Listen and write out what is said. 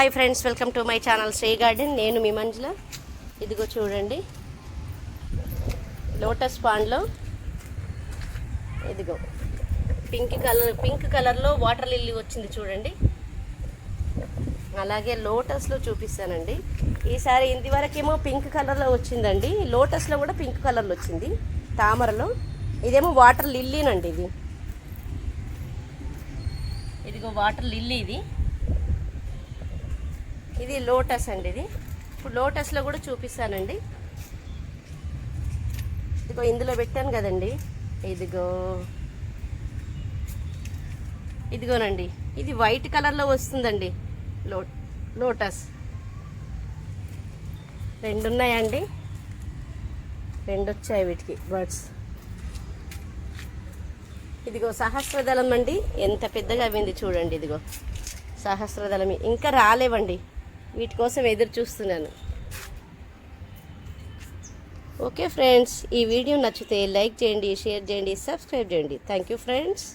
Hi friends welcome to my channel Sri garden. నేను మీ మంజుల. ఇదిగో చూడండి. లోటస్ పాండ్లో. ఇదిగో. పింక్ కలర్ పింక్ కలర్లో వాటర్ లిల్లీ వచ్చింది చూడండి. అలాగే లోటస్లో చూపిస్తానండి. ఈసారి ఇంతవరకేమో పింక్ కలర్లో వచ్చిందండి. లోటస్లో కూడా పింక్ కలర్లో వచ్చింది. తామరలో. ఇదేమో వాటర్ లిల్లీనండి ఇది. ఇదిగో వాటర్ లిల్లీ ఇది. ఇది లోటస్ అండి ఇది. ఇప్పుడు లోటస్లో కూడా చూపిస్తానండి. ఇదిగో ఇందులో పెట్టాను కదండి. ఇదిగో. ఇదిగోనండి. ఇది వైట్ కలర్లో వస్తుందండి. లో లోటస్. రెండు ఉన్నాయండి. రెండు వచ్చాయి వీటికి బర్డ్స్. ఇదిగో సహస్రదళం అండి. ఎంత పెద్దగా అయింది చూడండి ఇదిగో. సహస్రదళమి ఇంకా రాలేవండి. వీటి కోసం ఎదురు చూస్తున్నాను. ఓకే ఫ్రెండ్స్ ఈ వీడియో నచ్చితే లైక్ చేయండి షేర్ చేయండి సబ్స్క్రైబ్ చేయండి. Thank you friends.